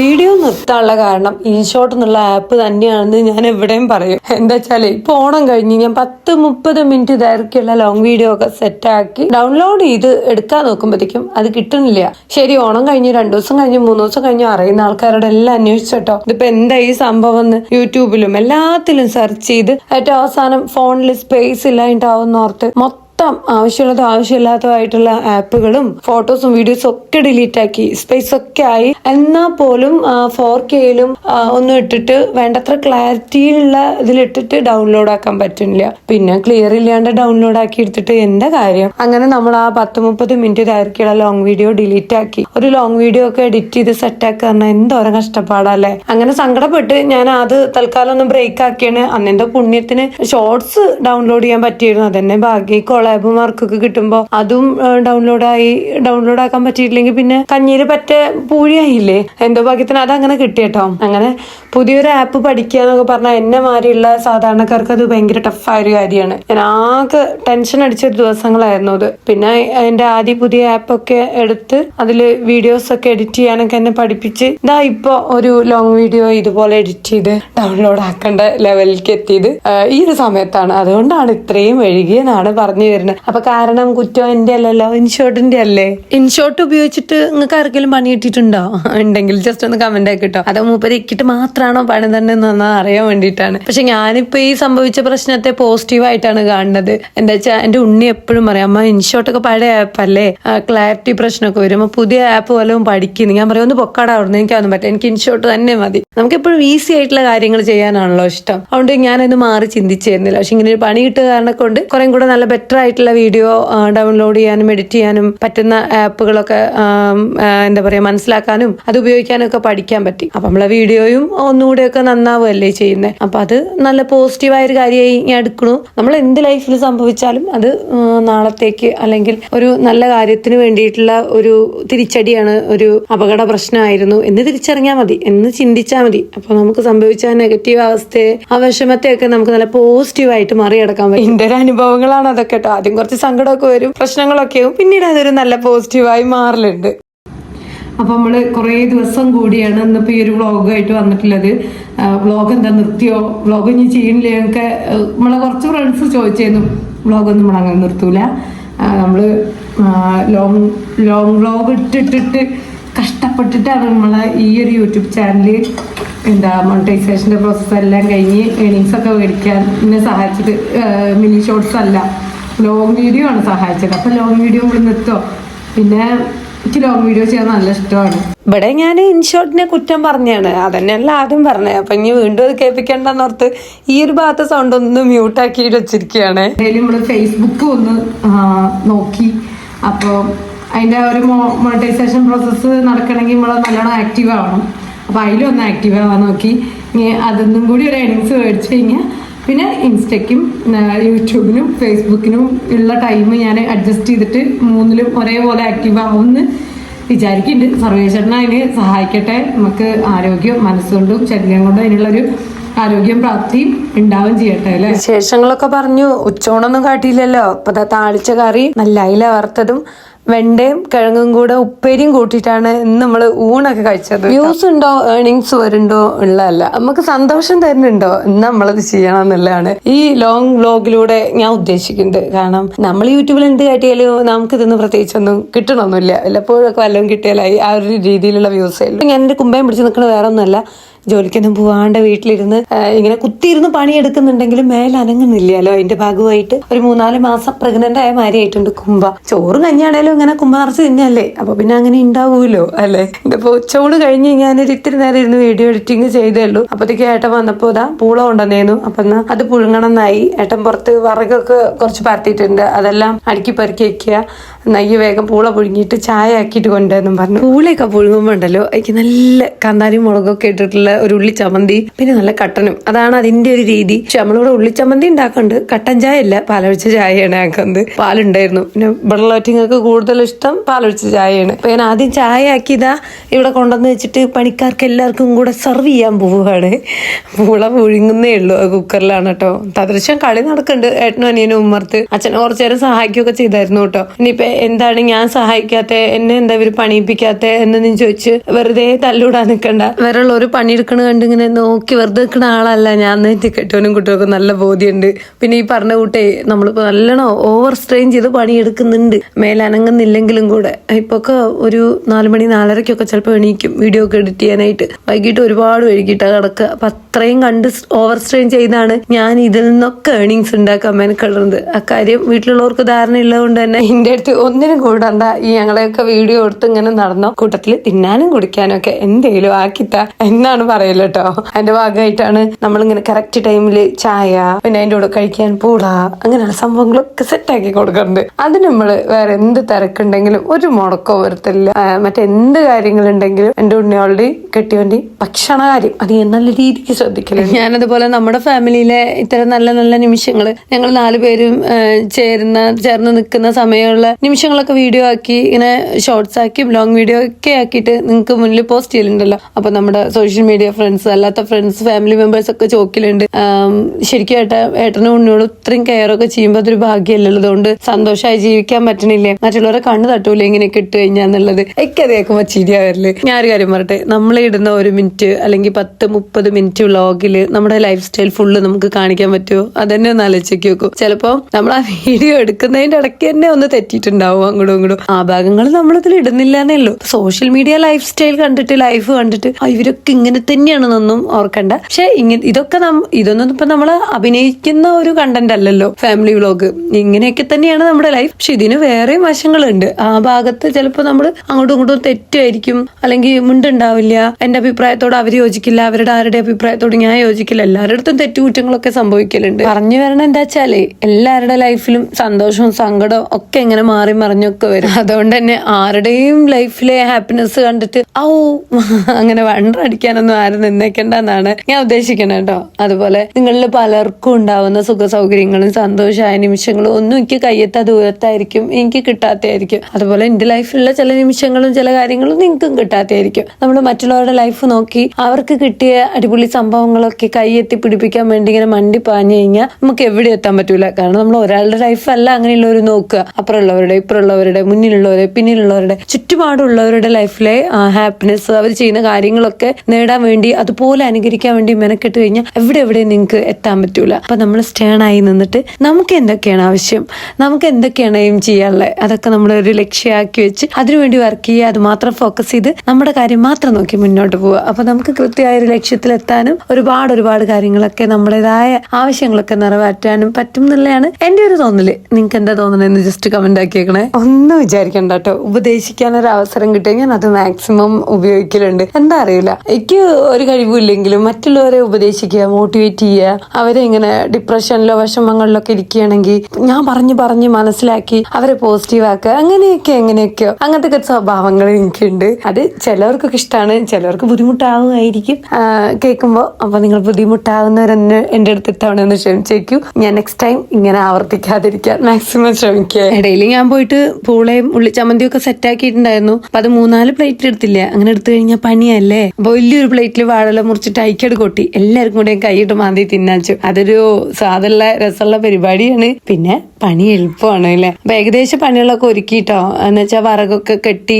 Video നിർത്താനുള്ള കാരണം InShot എന്നുള്ള ആപ്പ് തന്നെയാണെന്ന് ഞാൻ എവിടെയും പറയും. എന്താ വെച്ചാൽ ഇപ്പൊ ഓണം കഴിഞ്ഞ് ഞാൻ പത്ത് മുപ്പത് മിനിറ്റ് ദൈർഘ്യമുള്ള ലോങ് വീഡിയോ ഒക്കെ സെറ്റാക്കി ഡൗൺലോഡ് ചെയ്ത് എടുക്കാൻ നോക്കുമ്പോഴത്തേക്കും അത് കിട്ടുന്നില്ല. ശരി ഓണം കഴിഞ്ഞ് രണ്ടു ദിവസം കഴിഞ്ഞ് മൂന്ന് ദിവസം കഴിഞ്ഞ് അറിയുന്ന ആൾക്കാരോട് എല്ലാം അന്വേഷിച്ചിട്ടോ ഇതിപ്പോ എന്താ ഈ സംഭവം എന്ന് യൂട്യൂബിലും എല്ലാത്തിലും സെർച്ച് ചെയ്ത് ഏറ്റവും അവസാനം ഫോണിൽ സ്പേസ് ഇല്ലാണ്ടാവും ഓർത്ത് മൊത്തം മൊത്തം ആവശ്യമുള്ളതും ആവശ്യമില്ലാത്തതുമായിട്ടുള്ള ആപ്പുകളും ഫോട്ടോസും വീഡിയോസും ഒക്കെ ഡിലീറ്റ് ആക്കി സ്പേസ് ഒക്കെ ആയി. എന്നാൽ പോലും ഫോർ കെയിലും ഒന്നും ഇട്ടിട്ട് വേണ്ടത്ര ക്ലാരിറ്റിയുള്ള ഇതിലിട്ടിട്ട് ഡൗൺലോഡ് ആക്കാൻ പറ്റുന്നില്ല. പിന്നെ ക്ലിയർ ഇല്ലാണ്ട് ഡൗൺലോഡ് ആക്കി എടുത്തിട്ട് എന്താ കാര്യം? അങ്ങനെ നമ്മൾ ആ പത്ത് മുപ്പത് മിനിറ്റ് ദൈർഘ്യമുള്ള ലോങ് വീഡിയോ ഡിലീറ്റ് ആക്കി. ഒരു ലോങ് വീഡിയോ ഒക്കെ എഡിറ്റ് ചെയ്ത് സെറ്റ് ആക്കി പറഞ്ഞാൽ എന്തോരം കഷ്ടപ്പാടല്ലേ? അങ്ങനെ സങ്കടപ്പെട്ട് ഞാൻ അത് തൽക്കാലം ഒന്ന് ബ്രേക്ക് ആക്കിയാണ്. അന്നെന്റെ പുണ്യത്തിന് ഷോർട്സ് ഡൗൺലോഡ് ചെയ്യാൻ പറ്റിയിരുന്നു. അതെന്നെ ഭാഗ്യ കൊളാബ് മാർക്കൊക്കെ കിട്ടുമ്പോൾ അതും ഡൗൺലോഡ് ആയി ഡൗൺലോഡ് ആക്കാൻ പറ്റിയിട്ടില്ലെങ്കിൽ പിന്നെ കഞ്ഞീര് പറ്റ പൂഴിയായില്ലേ എന്തോ ഭാഗ്യത്തിന് അതങ്ങനെ കിട്ടിയട്ടോ. അങ്ങനെ പുതിയൊരു ആപ്പ് പഠിക്കുക എന്നൊക്കെ പറഞ്ഞാൽ എന്നെ മാറിയുള്ള സാധാരണക്കാർക്ക് അത് ഭയങ്കര ടഫായ ഒരു കാര്യമാണ്. ഞാൻ ആകെ ടെൻഷൻ അടിച്ച ദിവസങ്ങളായിരുന്നു അത്. പിന്നെ എന്റെ ആദ്യ പുതിയ ആപ്പൊക്കെ എടുത്ത് അതിൽ വീഡിയോസ് ഒക്കെ എഡിറ്റ് ചെയ്യാനൊക്കെ എന്നെ പഠിപ്പിച്ച് ഇതാ ഇപ്പൊ ഒരു ലോങ് വീഡിയോ ഇതുപോലെ എഡിറ്റ് ചെയ്ത് ഡൗൺലോഡ് ആക്കേണ്ട ലെവലിലേക്ക് എത്തിയത്. ഈ ഒരു സമയത്താണ്. അതുകൊണ്ടാണ് ഇത്രയും എഴുകിയെന്നാണ് പറഞ്ഞു അപ്പൊ കാരണം കുറ്റം എന്റെ അല്ലല്ലോ ഇൻഷോർട്ടിന്റെ അല്ലേ? ഇൻഷോർട്ട് ഉപയോഗിച്ചിട്ട് നിങ്ങൾക്ക് ആർക്കെങ്കിലും പണി കിട്ടിയിട്ടുണ്ടോ? ഉണ്ടെങ്കിൽ ജസ്റ്റ് ഒന്ന് കമന്റ് ആക്കിട്ടോ അതോ മൂപ്പര് ഇക്കിട്ട് മാത്രമാണോ പണി തന്നെ എന്ന് അറിയാൻ വേണ്ടിയിട്ടാണ്. പക്ഷെ ഞാനിപ്പോ ഈ സംഭവിച്ച പ്രശ്നത്തെ പോസിറ്റീവ് ആയിട്ടാണ് കാണുന്നത്. എന്താ വെച്ചാൽ എന്റെ ഉണ്ണി എപ്പോഴും പറയാം അമ്മ ഇൻഷോർട്ടൊക്കെ പഴയ ആപ്പ് അല്ലേ? ക്ലാരിറ്റി പ്രശ്നമൊക്കെ വരും. പുതിയ ആപ്പ് വല്ലതും പഠിക്കുന്നു. ഞാൻ പറയും ഒന്ന് പൊക്കാടാ അവിടുന്ന്. എനിക്കൊന്നും പറ്റില്ല. എനിക്ക് ഇൻഷോർട്ട് തന്നെ മതി. നമുക്ക് എപ്പോഴും ഈസി ആയിട്ടുള്ള കാര്യങ്ങൾ ചെയ്യാനാണല്ലോ ഇഷ്ടം. അതുകൊണ്ട് ഞാനത് മാറി ചിന്തിച്ചിരുന്നില്ല. പക്ഷെ ഇങ്ങനെ ഒരു പണി കിട്ടുക കാരണം കൊണ്ട് കുറേ കൂടെ നല്ല ബെറ്റർ ആയിട്ടുള്ള വീഡിയോ ഡൗൺലോഡ് ചെയ്യാനും എഡിറ്റ് ചെയ്യാനും പറ്റുന്ന ആപ്പുകളൊക്കെ എന്താ പറയാ മനസ്സിലാക്കാനും അത് ഉപയോഗിക്കാനും ഒക്കെ പഠിക്കാൻ പറ്റി. അപ്പൊ നമ്മളെ വീഡിയോയും ഒന്നുകൂടെ ഒക്കെ നന്നാവുകയല്ലേ ചെയ്യുന്നത് അപ്പൊ അത് നല്ല പോസിറ്റീവായ ഒരു കാര്യമായി ഞാൻ എടുക്കണു. നമ്മൾ എന്ത് ലൈഫിൽ സംഭവിച്ചാലും അത് നാളത്തേക്ക് അല്ലെങ്കിൽ ഒരു നല്ല കാര്യത്തിന് വേണ്ടിയിട്ടുള്ള ഒരു തിരിച്ചടിയാണ് ഒരു അപകട പ്രശ്നമായിരുന്നു എന്ന് തിരിച്ചറിഞ്ഞാൽ മതി എന്ന് ചിന്തിച്ചാൽ മതി. അപ്പൊ നമുക്ക് സംഭവിച്ച നെഗറ്റീവ് അവസ്ഥയെ ആ വിഷമത്തെയൊക്കെ നമുക്ക് നല്ല പോസിറ്റീവായിട്ട് മറികടക്കാൻ പറ്റും. എന്റെ ഒരു അനുഭവങ്ങളാണ് അതൊക്കെ കേട്ടോ. ആദ്യം കുറച്ച് സങ്കടമൊക്കെ വരും പ്രശ്നങ്ങളൊക്കെ ആവും. പിന്നീട് അതൊരു നല്ല പോസിറ്റീവായി മാറലുണ്ട്. അപ്പൊ നമ്മൾ കുറേ ദിവസം കൂടിയാണ് ഇന്നിപ്പോ ഈ ഒരു വ്ളോഗായിട്ട് വന്നിട്ടുള്ളത്. വ്ളോഗ് എന്താ നിർത്തിയോ? വ്ളോഗ് ഇനി ചെയ്യണില്ലേ ഒക്കെ നമ്മളെ കുറച്ച് ഫ്രണ്ട്സ് ചോദിച്ചായിരുന്നു വ്ളോഗൊന്നും നമ്മൾ അങ്ങനെ നിർത്തൂല. നമ്മൾ ലോങ് ലോങ് വ്ളോഗ് ഇട്ടിട്ടിട്ട് കഷ്ടപ്പെട്ടിട്ടാണ് നമ്മളെ ഈ ഒരു യൂട്യൂബ് ചാനൽ എന്താ മോണിറ്റൈസേഷന്റെ പ്രോസസ്സ് എല്ലാം കഴിഞ്ഞ് ഏണിങ്സ് ഒക്കെ മേടിക്കാൻ എന്നെ സഹായിച്ചത് മിനി ഷോർട്സ് അല്ല. ലോങ് വീഡിയോ ആണ് സഹായിച്ചത്. അപ്പൊ ലോങ് വീഡിയോ ഇവിടെ നിർത്തോ പിന്നെ എനിക്ക് ലോങ് വീഡിയോ ചെയ്യാൻ നല്ല ഇഷ്ടമാണ്. ഇവിടെ ഞാൻ ഇൻഷോട്ടിനെ കുറ്റം പറഞ്ഞാണ്. അതന്നെയല്ല ആദ്യം പറഞ്ഞത്. അപ്പൊ ഇനി വീണ്ടും അത് കേൾപ്പിക്കണ്ടെന്നോർത്ത് ഈ ഒരു ഭാഗത്തെ സൗണ്ട് ഒന്ന് മ്യൂട്ട് ആക്കിയിട്ട് വെച്ചിരിക്കുകയാണ്. നമ്മൾ ഫേസ്ബുക്ക് ഒന്ന് നോക്കി. അപ്പോൾ അതിന്റെ ഒരു മോണിറ്റൈസേഷൻ പ്രോസസ്സ് നടക്കണമെങ്കിൽ നമ്മൾ നല്ലോണം ആക്റ്റീവ് ആവണം. അപ്പൊ അതിലൊന്ന് ആക്റ്റീവ് ആവാൻ നോക്കി. ഇനി അതൊന്നും കൂടി ഒരു ഏണിങ്സ് മേടിച്ചു കഴിഞ്ഞാൽ പിന്നെ ഇൻസ്റ്റയ്ക്കും യൂട്യൂബിനും ഫേസ്ബുക്കിനും ഉള്ള ടൈം ഞാൻ അഡ്ജസ്റ്റ് ചെയ്തിട്ട് മൂന്നിലും ഒരേപോലെ ആക്റ്റീവ് ആവുമെന്ന് വിചാരിക്കുന്നുണ്ട് സർവേശ്വരനെ അതിന് സഹായിക്കട്ടെ. നമുക്ക് ആരോഗ്യം മനസ്സുകൊണ്ടും ശരീരം കൊണ്ടും അതിനുള്ളൊരു ആരോഗ്യം പ്രാപ്തിയും ഉണ്ടാവും ചെയ്യട്ടെ അല്ലെ? വിശേഷങ്ങളൊക്കെ പറഞ്ഞു. ഉച്ചോണൊന്നും കാട്ടിയില്ലല്ലോ. ഇപ്പൊ ദാ താളിച്ച കറി നല്ല അയില വറുത്തതും വെണ്ടയും കിഴങ്ങും കൂടെ ഉപ്പേരിയും കൂട്ടിയിട്ടാണ് ഇന്ന് നമ്മൾ ഊണൊക്കെ കഴിച്ചത് വ്യൂസ് ഉണ്ടോ? ഏർണിങ്സ് വരുന്നുണ്ടോ? ഉള്ളതല്ല. നമുക്ക് സന്തോഷം തരുന്നുണ്ടോ? ഇന്ന് നമ്മളത് ചെയ്യണം എന്നുള്ളതാണ് ഈ ലോങ് വ്ലോഗിലൂടെ ഞാൻ ഉദ്ദേശിക്കുന്നത് കാരണം നമ്മൾ യൂട്യൂബിൽ എന്ത് കാട്ടിയാലും നമുക്ക് ഇതൊന്നും പ്രത്യേകിച്ചൊന്നും കിട്ടണമൊന്നുമില്ല. വല്ലപ്പോഴൊക്കെ വല്ലതും കിട്ടിയാലായി ആ ഒരു രീതിയിലുള്ള വ്യൂസ് ഞാൻ എന്റെ കുമ്പയം പിടിച്ച് നിൽക്കുന്നത് വേറെ ഒന്നുമല്ല ജോലിക്കൊന്നും പോവാണ്ട് വീട്ടിലിരുന്ന് ഇങ്ങനെ കുത്തിയിരുന്ന് പണിയെടുക്കുന്നുണ്ടെങ്കിലും മേലെ അനങ്ങുന്നില്ലല്ലോ. അതിന്റെ ഭാഗമായിട്ട് ഒരു മൂന്നാൽ മാസം പ്രഗ്നന്റ് ആയ മാരിയായിട്ടുണ്ട് കുമ്പ ചോറ് കഞ്ഞാണേലും ഇങ്ങനെ കുമ്പ നിറച്ച് തിന്നല്ലേ? അപ്പൊ പിന്നെ അങ്ങനെ ഉണ്ടാവൂലോ അല്ലേ? ഇതിപ്പോ ഉച്ചോട് കഴിഞ്ഞ് ഞാനൊരു ഇത്തിരി നേരം ഇരുന്ന് വീഡിയോ എഡിറ്റിംഗ് ചെയ്തേ ഉള്ളൂ അപ്പത്തേക്ക് ഏട്ടൻ വന്നപ്പോ ഇതാ പൂള കൊണ്ടുവന്നേന്നു. അപ്പൊ എന്നാ അത് പുഴുങ്ങണം എന്നായി ഏട്ടൻ പുറത്ത് വറകൊക്കെ കുറച്ച് പരത്തിയിട്ടുണ്ട്. അതെല്ലാം അടുക്കി പരക്കി വെക്കുക. നെയ്യ് വേഗം പൂള പുഴുങ്ങിയിട്ട് ചായ ആക്കിയിട്ട് കൊണ്ടുവന്നും പറഞ്ഞു. പൂളയൊക്കെ പുഴുങ്ങുമ്പോൾ ഉണ്ടല്ലോ എനിക്ക് നല്ല കാന്താരി മുളകൊക്കെ ഇട്ടിട്ടുള്ള ഒരു ഉള്ളി ചമ്മന്തി പിന്നെ നല്ല കട്ടനും. അതാണ് അതിന്റെ ഒരു രീതി. പക്ഷെ നമ്മളിവിടെ ഉള്ളി ചമ്മന്തി ഉണ്ടാക്കുന്നുണ്ട് കട്ടൻ ചായ അല്ല പാലൊഴിച്ച ചായയാണ് ആക്കുന്നത് പാലുണ്ടായിരുന്നു. പിന്നെ വെള്ളറ്റിങ്ങൾക്ക് കൂടുതൽ ഇഷ്ടം പാലൊഴിച്ച ചായയാണ്. അപ്പൊ ഞാൻ ആദ്യം ചായ ആക്കിയതാ ഇവിടെ കൊണ്ടുവന്ന് വെച്ചിട്ട് പണിക്കാർക്ക് എല്ലാവർക്കും കൂടെ സെർവ് ചെയ്യാൻ പോവുകയാണ്. പൂള പുഴുങ്ങുന്നേ ഉള്ളൂ. കുക്കറിലാണ് കേട്ടോ. തദൃശ്യം കളി നടക്കുന്നുണ്ട്. ഏട്ടനും അനിയനും ഉമ്മർത്ത്. അച്ഛനെ കുറച്ചു നേരം സഹായിക്കുകയൊക്കെ ചെയ്തായിരുന്നു കേട്ടോ. ഇനിയിപ്പൊ എന്താണ് ഞാൻ സഹായിക്കാത്ത? എന്നെ എന്താ ഇവർ പണിയിപ്പിക്കാത്ത? എന്നൊന്നും ചോദിച്ച് വെറുതെ തല്ലൂടാ നിൽക്കണ്ട. വേറെ ഒരു പണിയെടുക്കണ കണ്ട് ഇങ്ങനെ നോക്കി വെറുതെ നിൽക്കുന്ന ആളല്ല. ഞാൻ എന്റെ കെട്ടവനും കുട്ടികൾക്കും നല്ല ബോധ്യമുണ്ട് പിന്നെ ഈ പറഞ്ഞ കൂട്ടേ നമ്മളിപ്പോ നല്ലോണം ഓവർ സ്ട്രെയിൻ ചെയ്ത് പണിയെടുക്കുന്നുണ്ട്. മേലനങ്ങുന്നില്ലെങ്കിലും കൂടെ. ഇപ്പൊ ഒക്കെ ഒരു നാല് മണി നാലരയ്ക്കൊക്കെ ചിലപ്പോൾ എണീക്കും വീഡിയോ ഒക്കെ എഡിറ്റ് ചെയ്യാനായിട്ട്. വൈകിട്ട് ഒരുപാട് വൈകിട്ടാണ് കിടക്കുക അപ്പൊ അത്രയും കണ്ട് ഓവർ സ്ട്രെയിൻ ചെയ്താണ് ഞാൻ ഇതിൽ നിന്നൊക്കെ ഏണിങ്സ് ഉണ്ടാക്കാൻ മെനക്കെടുന്നത് അക്കാര്യം വീട്ടിലുള്ളവർക്ക് ധാരണ ഉള്ളതുകൊണ്ട് തന്നെ. എന്റെ അടുത്ത് ഒന്നിനും കൂടണ്ട ഈ ഞങ്ങളെയൊക്കെ വീഡിയോ എടുത്ത് ഇങ്ങനെ നടന്നോ. കൂട്ടത്തിൽ തിന്നാനും കുടിക്കാനും ഒക്കെ എന്തെങ്കിലും ആക്കിത്ത എന്നാണ് പറയൽ കേട്ടോ അതിന്റെ ഭാഗമായിട്ടാണ് നമ്മളിങ്ങനെ കറക്റ്റ് ടൈമിൽ ചായ പിന്നെ അതിന്റെ കൂടെ കഴിക്കാൻ പൂള അങ്ങനെയുള്ള സംഭവങ്ങളൊക്കെ സെറ്റാക്കി കൊടുക്കുന്നുണ്ട് അതിന് നമ്മൾ വേറെ എന്ത് തിരക്കുണ്ടെങ്കിലും ഒരു മുടക്കോ വരത്തില്ല മറ്റെന്ത് കാര്യങ്ങളുണ്ടെങ്കിലും എന്റെ ഉണ്ണിയോളുടെ കെട്ടിയോന്റെ ഭക്ഷണ കാര്യം അത് നല്ല രീതിക്ക് ശ്രദ്ധിക്കലുണ്ട്. ഞാനതുപോലെ നമ്മുടെ ഫാമിലിയിലെ ഇത്തരം നല്ല നല്ല നിമിഷങ്ങൾ ഞങ്ങൾ നാലുപേരും ചേരുന്ന ചേർന്ന് നിൽക്കുന്ന സമയമുള്ള നിമിഷങ്ങളൊക്കെ വീഡിയോ ആക്കി ഇങ്ങനെ ഷോർട്സ് ആക്കി ലോങ് വീഡിയോ ഒക്കെ ആക്കിയിട്ട് നിങ്ങൾക്ക് മുന്നിൽ പോസ്റ്റ് ചെയ്യലുണ്ടല്ലോ. അപ്പൊ നമ്മുടെ സോഷ്യൽ മീഡിയ ഫ്രണ്ട്സ് അല്ലാത്ത ഫ്രണ്ട്സ് ഫാമിലി മെമ്പേഴ്സ് ഒക്കെ ചോക്കിലുണ്ട്. ശരിക്കും ഏട്ട ഏട്ടനും ഉണ്ണിയോട് ഇത്രയും കെയർ ഒക്കെ ചെയ്യുമ്പോൾ അതൊരു ഭാഗ്യമല്ലല്ലോ അതുകൊണ്ട് സന്തോഷമായി ജീവിക്കാൻ പറ്റണില്ലേ. മറ്റുള്ളവരെ കണ്ണു തട്ടൂലേ ഇങ്ങനെയൊക്കെ ഇട്ട് കഴിഞ്ഞാന്നുള്ളത് ഒക്കെ അത് കേൾക്കുമ്പോൾ ചിരിയാ വരൽ. ഞാൻ ഒരു കാര്യം പറയട്ടെ. നമ്മൾ ഇടുന്ന ഒരു മിനിറ്റ് അല്ലെങ്കിൽ പത്ത് മുപ്പത് മിനിറ്റ് വ്ളോഗിൽ നമ്മുടെ ലൈഫ് സ്റ്റൈൽ ഫുള്ള് നമുക്ക് കാണിക്കാൻ പറ്റുമോ അതന്നെ ഒന്ന് ആലോചിച്ച് നോക്കൂ. ചിലപ്പോൾ നമ്മൾ ആ വീഡിയോ എടുക്കുന്നതിന്റെ ഇടയ്ക്ക് തന്നെ ഒന്ന് തെറ്റിയിട്ടുണ്ടാവും അങ്ങോട്ടും ഇങ്ങോട്ടും. ആ ഭാഗങ്ങൾ നമ്മളിതിൽ ഇടുന്നില്ല എന്നേ ഉള്ളൂ. സോഷ്യൽ മീഡിയ ലൈഫ് സ്റ്റൈൽ കണ്ടിട്ട് ലൈഫ് കണ്ടിട്ട് ഇവരൊക്കെ ഇങ്ങനെ തന്നെയാണെന്നൊന്നും ഓർക്കണ്ട. പക്ഷെ ഇങ്ങനെ ഇതൊക്കെ ഇതൊന്നും ഇപ്പൊ നമ്മൾ അഭിനയിക്കുന്ന ഒരു കണ്ടന്റ് അല്ലല്ലോ ഫാമിലി വ്ലോഗ് ഇങ്ങനെയൊക്കെ തന്നെയാണ് നമ്മുടെ ലൈഫ് പക്ഷെ ഇതിന് വേറെ വശങ്ങളുണ്ട്. ആ ഭാഗത്ത് ചിലപ്പോൾ നമ്മൾ അങ്ങോട്ടും ഇങ്ങോട്ടും തെറ്റായിരിക്കും അല്ലെങ്കിൽ മുണ്ടുണ്ടാവില്ല. എന്റെ അഭിപ്രായത്തോട് അവർ യോജിക്കില്ല അവരുടെ ആരുടെ അഭിപ്രായത്തോട് ഞാൻ യോജിക്കില്ല. എല്ലാവരുടെ തെറ്റുകുറ്റങ്ങളൊക്കെ സംഭവിക്കലുണ്ട്. പറഞ്ഞു വരണം എന്താ വെച്ചാലേ എല്ലാവരുടെ ലൈഫിലും സന്തോഷവും സങ്കടവും ഒക്കെ എങ്ങനെ മാറി മറിഞ്ഞൊക്കെ വരും. അതുകൊണ്ട് തന്നെ ആരുടെയും ലൈഫിലെ ഹാപ്പിനെസ് കണ്ടിട്ട് ഔ അങ്ങനെ വണ്ടടിക്കാനൊന്നും ആരും നിന്നേക്കണ്ടെന്നാണ് ഞാൻ ഉദ്ദേശിക്കുന്നത് കേട്ടോ. അതുപോലെ നിങ്ങളിൽ പലർക്കും ഉണ്ടാവുന്ന സുഖ സൗകര്യങ്ങളും സന്തോഷമായ നിമിഷങ്ങളും ഒന്നും എനിക്ക് കയ്യെത്താ ദൂരത്തായിരിക്കും എനിക്ക് കിട്ടാത്തതായിരിക്കും. അതുപോലെ എന്റെ ലൈഫിലുള്ള ചില നിമിഷങ്ങളും ചില കാര്യങ്ങളും നിങ്ങൾക്കും കിട്ടാത്തതായിരിക്കും. നമ്മൾ മറ്റുള്ളവരുടെ ലൈഫ് നോക്കി അവർക്ക് കിട്ടിയ അടിപൊളി സംഭവങ്ങളൊക്കെ കൈയെത്തി പിടിപ്പിക്കാൻ വേണ്ടി ഇങ്ങനെ മണ്ടി പാഞ്ഞു കഴിഞ്ഞാൽ നമുക്ക് എവിടെ എത്താൻ പറ്റൂല. കാരണം നമ്മൾ ഒരാളുടെ ലൈഫ് അല്ല അങ്ങനെയുള്ളവർ നോക്കുക. അപ്പുറമുള്ളവരുടെ ഇപ്പുറമുള്ളവരുടെ മുന്നിലുള്ളവരെ പിന്നിലുള്ളവരുടെ ചുറ്റുപാടുള്ളവരുടെ ലൈഫിലെ ഹാപ്പിനെസ് അവർ ചെയ്യുന്ന കാര്യങ്ങളൊക്കെ നേടാൻ വേണ്ടി അതുപോലെ അനുകരിക്കാൻ വേണ്ടി മെനക്കെട്ട് കഴിഞ്ഞാൽ എവിടെ എവിടെ നിങ്ങൾക്ക് എത്താൻ പറ്റൂല. അപ്പൊ നമ്മൾ സ്റ്റേൺ ആയി നിന്നിട്ട് നമുക്ക് എന്തൊക്കെയാണ് ആവശ്യം? നമുക്ക് എന്തൊക്കെയാണ് എയിം ചെയ്യാനുള്ളത് അതൊക്കെ നമ്മൾ ഒരു ലക്ഷ്യമാക്കി വെച്ച് അതിനുവേണ്ടി വർക്ക് ചെയ്യുക. അത് മാത്രം ഫോക്കസ് ചെയ്ത് നമ്മുടെ കാര്യം മാത്രം നോക്കി മുന്നോട്ട് പോവുക. അപ്പൊ നമുക്ക് കൃത്യമായ ഒരു ലക്ഷ്യത്തിലെത്താനും ഒരുപാട് ഒരുപാട് കാര്യങ്ങളൊക്കെ നമ്മുടേതായ ആവശ്യങ്ങളൊക്കെ നിറവേറ്റാനും പറ്റും എന്നുള്ളതാണ് എന്റെ ഒരു തോന്നൽ. നിങ്ങൾക്ക് എന്താ തോന്നണെന്ന് ജസ്റ്റ് കമന്റ് ആക്കിയേക്കണേ ഒന്നും വിചാരിക്കണ്ട കേട്ടോ ഉപദേശിക്കാൻ ഒരു അവസരം കിട്ടിയാൽ ഞാൻ അത് മാക്സിമം ഉപയോഗിക്കലുണ്ട്. എന്താ അറിയില്ല. എനിക്ക് ഒരു കഴിവില്ലെങ്കിലും മറ്റുള്ളവരെ ഉപദേശിക്കുക മോട്ടിവേറ്റ് ചെയ്യുക അവരെ ഇങ്ങനെ ഡിപ്രഷനിലോ വിഷമങ്ങളിലൊക്കെ ഇരിക്കുകയാണെങ്കിൽ ഞാൻ പറഞ്ഞു പറഞ്ഞ് മനസ്സിലാക്കി അവരെ പോസിറ്റീവ് ആക്കുക. അങ്ങനെയൊക്കെ എങ്ങനെയൊക്കെയോ. അങ്ങനത്തെ സ്വഭാവങ്ങൾ എനിക്കുണ്ട്. അത് ചിലവർക്കൊക്കെ ഇഷ്ടമാണ് ചിലവർക്ക് ബുദ്ധിമുട്ടാവുമായിരിക്കും. കേൾക്കുമ്പോൾ അപ്പൊ നിങ്ങൾ ബുദ്ധിമുട്ടാവുന്നവരെന്നെ എന്റെ അടുത്ത് ഇത്തവണ ക്ഷമിച്ചേക്കൂ. ഞാൻ നെക്സ്റ്റ് ടൈം ഇങ്ങനെ ആവർത്തിക്കാതിരിക്കാൻ മാക്സിമം ശ്രമിക്കുക. ഇടയിൽ ഞാൻ പോയിട്ട് പൂളയും ഉള്ളിച്ചമ്മന്തിയും ഒക്കെ സെറ്റ് ആക്കിയിട്ടുണ്ടായിരുന്നു. അപ്പൊ അത് മൂന്നാൽ പ്ലേറ്റിൽ എടുത്തില്ല? അങ്ങനെ എടുത്തു കഴിഞ്ഞാൽ പണിയല്ലേ? അപ്പൊ വലിയൊരു പ്ലേറ്റിൽ വാഴല മുറിച്ചിട്ട് അയക്കട് കൊട്ടി. എല്ലാവർക്കും കൂടെ കൈയിട്ട് മാന്തി തിന്നാച്ചു അതൊരു സാധുള്ള രസമുള്ള പരിപാടിയാണ്. പിന്നെ പണി എളുപ്പമാണ് അല്ലേ? അപ്പൊ ഏകദേശം പണികളൊക്കെ ഒരുക്കിട്ടോ? എന്ന് വെച്ചാൽ വറകൊക്കെ കെട്ടി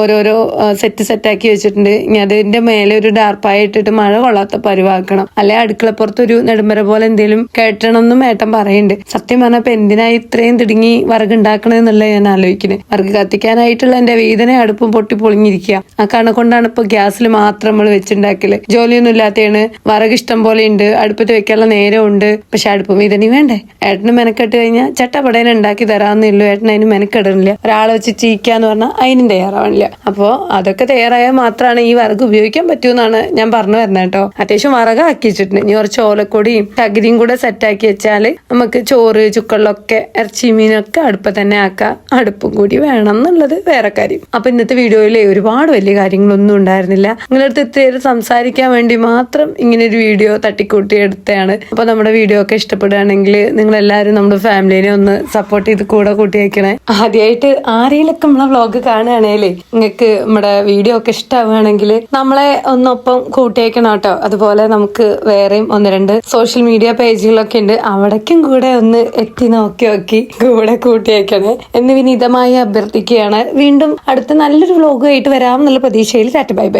ഓരോരോ സെറ്റ് സെറ്റാക്കി വെച്ചിട്ടുണ്ട്. ഇനി അതിന്റെ മേലെ ഒരു ഡാർപ്പായ ഇട്ടിട്ട് മഴ കൊള്ളാത്ത പരിവാക്കണം. അല്ലെ അടുക്കളപ്പുറത്ത് ഒരു നെടുമ്പര പോലെ എന്തെങ്കിലും കേട്ടണം എന്നും ഏട്ടൻ പറയുന്നുണ്ട് സത്യം പറഞ്ഞപ്പോ എന്തിനാ ഇത്രയും തിടുങ്ങി വറക് ഉണ്ടാക്കണെന്നുള്ള ഞാൻ ആലോചിക്കുന്നത് വറക് കത്തിക്കാനായിട്ടുള്ള എന്റെ വേദന അടുപ്പും പൊട്ടി പൊളിഞ്ഞിരിക്കുക ആ കണ കൊണ്ടാണ് ഇപ്പൊ ഗ്യാസിൽ മാത്രം നമ്മൾ വെച്ചുണ്ടാക്കൽ. ജോലിയൊന്നും ഇല്ലാത്തതാണ് വറക് ഇഷ്ടം പോലെ ഉണ്ട് അടുപ്പത്ത് വെക്കാനുള്ള നേരമുണ്ട് പക്ഷെ അടുപ്പ് വേദന വേണ്ടേ? ഏട്ടന് മെനക്കെട്ട് കഴിഞ്ഞാൽ ചട്ടപ്പടേന ഉണ്ടാക്കി തരാമെന്നുള്ളൂ ഏട്ടൻ അതിന് മെനക്കെടുന്നില്ല ഒരാളെ വെച്ച് ചീക്കാന്ന് പറഞ്ഞാൽ അതിനും തയ്യാറാവണില്ല. അപ്പോൾ അതൊക്കെ തയ്യാറായാൽ മാത്രമാണ് ഈ വറക് ഉപയോഗിക്കാൻ പറ്റുമെന്നാണ് ഞാൻ പറഞ്ഞു വരുന്നത് കേട്ടോ. അത്യാവശ്യം വറക ആക്കി വെച്ചിട്ടുണ്ട്. ഇനി കുറച്ച് ഓലക്കൊടിയും ചകിരിയും കൂടെ സെറ്റാക്കി വെച്ചാൽ നമുക്ക് ചോറ് ചുക്കളിലൊക്കെ ഇറച്ചി മീനൊക്കെ അടുപ്പ് തന്നെ ആക്കാം. അടുപ്പും കൂടി വേണം എന്നുള്ളത് വേറെ കാര്യം. അപ്പൊ ഇന്നത്തെ വീഡിയോയിൽ ഒരുപാട് വലിയ കാര്യങ്ങളൊന്നും ഉണ്ടായിരുന്നില്ല. നിങ്ങളടുത്ത് ഇത്രയേറെ സംസാരിക്കാൻ വേണ്ടി മാത്രം ഇങ്ങനെ ഒരു വീഡിയോ തട്ടിക്കൂട്ടി എടുത്തതാണ്. അപ്പൊ നമ്മുടെ വീഡിയോ ഒക്കെ ഇഷ്ടപ്പെടുകയാണെങ്കിൽ നിങ്ങൾ എല്ലാവരും നമ്മുടെ ഫാമിലിനെ ഒന്ന് സപ്പോർട്ട് ചെയ്ത് കൂടെ കൂട്ടി വയ്ക്കണേ ആദ്യമായിട്ട് ആരെയിലൊക്കെ നമ്മളെ വ്ളോഗ് കാണുകയാണേലേ നിങ്ങൾക്ക് നമ്മുടെ വീഡിയോ ഒക്കെ ഇഷ്ടമാവുകയാണെങ്കിൽ നമ്മളെ ഒന്നൊപ്പം കൂട്ടി വയ്ക്കണം കേട്ടോ. അതുപോലെ നമുക്ക് വേറെയും ഒന്ന് രണ്ട് സോഷ്യൽ മീഡിയ പേജുകളൊക്കെ ഉണ്ട്. അവിടേക്കും കൂടെ ഒന്ന് എത്തി നോക്കി നോക്കി കൂടെ കൂട്ടി വയ്ക്കണേ എന്ന് വിനീതമായി അഭ്യർത്ഥിക്കുകയാണ്. വീണ്ടും അടുത്ത നല്ലൊരു വ്ളോഗുമായിട്ട് വരാം എന്നുള്ള പ്രതീക്ഷയിൽ ടാറ്റ ബൈ ബൈ.